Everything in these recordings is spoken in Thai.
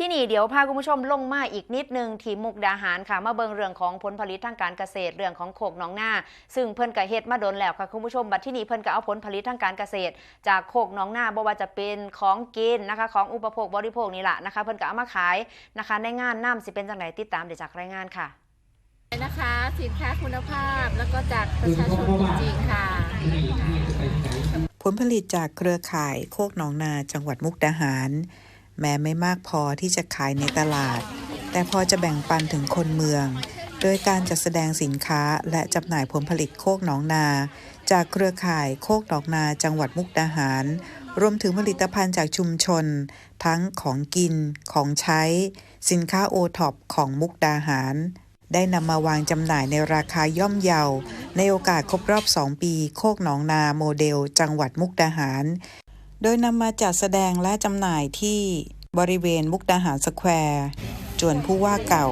ที่นี่เดี๋ยวพาคุณผู้ชมลงมาอีกนิดนึงที่มุกดาหารค่ะ มาเบิงเรื่องของผลผลิตทางการเกษตรเรื่องของโขกหนองนาซึ่งเพิ่นก็เฮ็ดมาโดนแล้วค่ะคุณผู้ชมบัดที่นี่เพิ่นก็เอาผลผลิตทางการเกษตร จากโขกหนองนาบ่ว่าจะเป็นของกินนะคะ ของอุปโภคบริโภคนี่แหละนะคะ เพิ่นก็เอามาขายนะคะ ในงานน้ำสิเป็นจังไหนติดตามเดี๋ยวจากรายงานค่ะนะคะสินค้าคุณภาพแล้วก็จากประชาชนจริงๆค่ะผลผลิตจากเครือข่ายโคกหนองนาจังหวัดมุกดาหาร แม้ไม่มากพอที่จะขายในตลาด แต่พอจะแบ่งปันถึงคนเมือง โดยการจัดแสดงสินค้าและจำหน่ายผลผลิตโคกหนองนา จากเครือข่ายโคกหนองนาจังหวัดมุกดาหาร รวมถึงผลิตภัณฑ์จากชุมชน ทั้งของกิน ของใช้ สินค้าโอท็อปของมุกดาหาร ได้นำมาวางจำหน่ายในราคาย่อมเยา ในโอกาสครบรอบ 2 ปี โคกหนองนาโมเดล จังหวัดมุกดาหาร โดยนำมาจัดแสดงและจำหน่ายที่ บริเวณมุกดาหารสแควร์ จวนผู้ว่าเก่า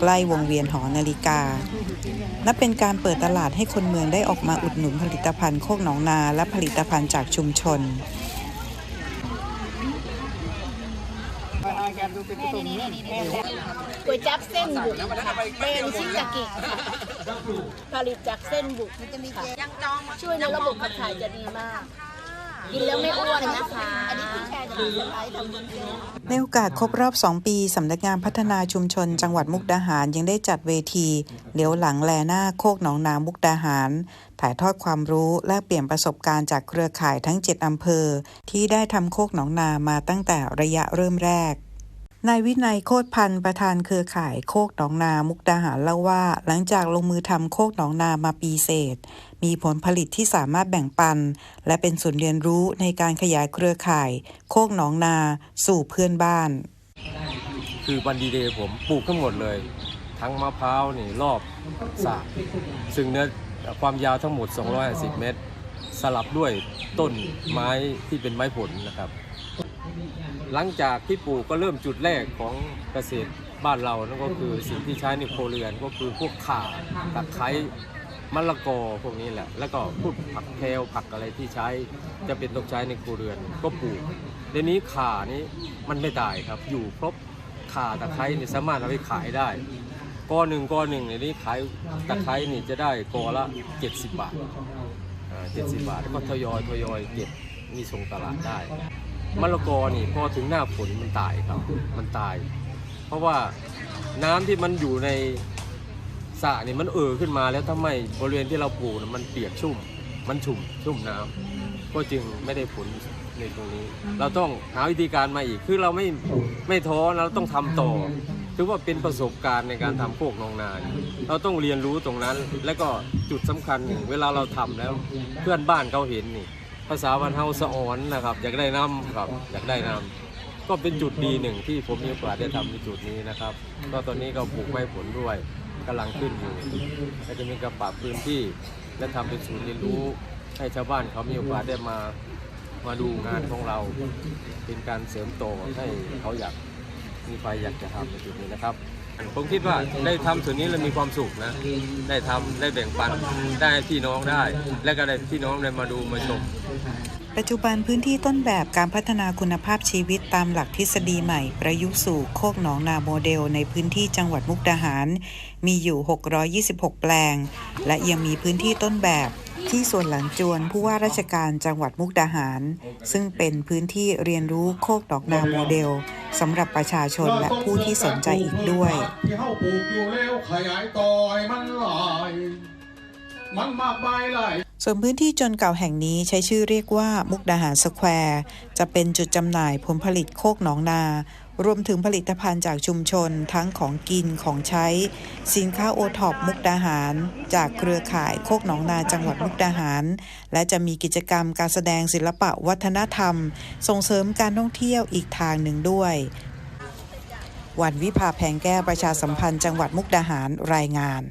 ใกล้วงเวียนหอนาฬิกา นับเป็นการเปิดตลาดให้คนเมืองได้ออกมาอุดหนุนผลิตภัณฑ์โคกหนองนาและผลิตภัณฑ์จากชุมชน ก๋วยจั๊บเส้นบุกเป็นชิซากิผลิตจากเส้นบุกค่ะช่วยในระบบขับถ่ายจะดีมาก กินแล้วไม่อ้วนนะคะ อันนี้คือแชร์จากสไลด์ทำบุญเยอในโอกาสครบรอบ 2 ปี สำนักงานพัฒนาชุมชน จังหวัดมุกดาหารยังได้จัดเวทีเลี้ยวหลังแลหน้าโคกหนองนามุกดาหาร ถ่ายทอดความรู้แลกเปลี่ยนประสบการณ์จากเครือข่ายทั้ง 7 อำเภอ ที่ได้ทำโคกหนองนามาตั้งแต่ระยะเริ่มแรก นายวินัยโคตรพันธ์ประธานเครือข่ายโคกหนองนา มุกดาหารเล่าว่า หลังจากลงมือทำโคกหนองนามาปีเศษ มีผลผลิตที่สามารถแบ่งปัน และเป็นศูนย์เรียนรู้ในการขยายเครือข่าย โคกหนองนาสู่เพื่อนบ้าน คือวันดีเดย์ผมปลูกทั้งหมดเลย ทั้งมะพร้าวนี่รอบสระซึ่งเนื้อความยาวทั้งหมด 250 เมตร สลับด้วยต้นไม้ที่เป็นไม้ผลนะครับ หลังจากที่ปลูกก็เริ่มจุดแรกของเกษตรบ้านเรานั่นก็คือสิ่งที่ใช้ในครัวเรือนก็คือพวกข่าตะไคร้มะละกอพวกนี้แหละ แล้วก็พวกผักแพรวผักอะไรที่ใช้จะเป็นต้องใช้ในครัวเรือน ก็ปลูกเดี๋ยวนี้ข่านี้มันไม่ตายครับ อยู่ครบข่าตะไคร้นี่สามารถเอาไปขายได้กอหนึ่งกอหนึ่งในนี้ขายตะไคร้นี่จะได้กอละ 70 บาทอ่า70บาทแล้วก็ทยอยทยอยเก็บมีส่งตลาดได้ มะละกอนี่พอถึงหน้าฝนมันตายครับ มันตาย เพราะว่าน้ำที่มันอยู่ในสระนี่มันเอ่อขึ้นมาแล้วทำไมบริเวณที่เราปลูกน่มันเปียกชุ่ม มันชุ่มชุ่มน้ำก็จึงไม่ได้ผลในตรงนี้ เราต้องหาวิธีการมาอีก คือเราไม่ไม่ท้อนะเราต้องทำต่อถือว่าเป็นประสบการณ์ในการทำโคกนองนาเนี่ยเราต้องเรียนรู้ตรงนั้น แล้วก็จุดสำคัญหนึ่งเวลาเราทำแล้วเพื่อนบ้านเขาเห็นนี่ ภาษาวันเฮาสะออนนะครับอยากได้น้ำครับอยากได้น้ำก็เป็นจุดดีหนึ่งที่ผมมีโอกาสได้ทำในจุดนี้นะครับก็ตอนนี้ก็ปลูกไม้ผลด้วยกำลังขึ้นอยู่ก็จะมีกระปรับพื้นที่ และทำเป็นศูนย์เรียนรู้ให้ชาวบ้านเขามีโอกาสได้มามาดูงานของเรา เป็นการเสริมโตให้เขาอยากมีไฟอยากจะทำในจุดนี้นะครับ ผมคิดว่าได้ทำส่วนนี้แล้วมีความสุขนะ ได้ทำได้แบ่งปันได้พี่น้องได้ และก็ได้พี่น้องได้มาดูมาชมปัจจุบันพื้นที่ต้นแบบการพัฒนาคุณภาพชีวิตตามหลักทฤษฎีใหม่ ประยุกต์สู่โคกหนองนาโมเดล ในพื้นที่จังหวัดมุกดาหาร มีอยู่ 626 แปลง และยังมีพื้นที่ต้นแบบที่ส่วนหลังจวนผู้ว่าราชการจังหวัดมุกดาหาร ซึ่งเป็นพื้นที่เรียนรู้โคกดอกนาโมเดล สำหรับประชาชนและผู้ที่สนใจอีกด้วย ที่เฮาปลูกอยู่แล้วขยายต่อให้มันหลายมันมากมายหลายส่วนพื้นที่จนเก่าแห่งนี้ใช้ชื่อเรียกว่ามุกดาหารสแควร์ จะเป็นจุดจำหน่ายผลผลิตโคกหนองนา รวมถึงผลิตภัณฑ์จากชุมชนทั้งของกินของใช้ สินค้าโอท็อปมุกดาหาร จากเครือข่ายโคกหนองนาจังหวัดมุกดาหาร และจะมีกิจกรรมการแสดงศิลปะวัฒนธรรม ส่งเสริมการท่องเที่ยวอีกทางหนึ่งด้วย วันวิภาแพงแก้วประชาสัมพันธ์จังหวัดมุกดาหารรายงาน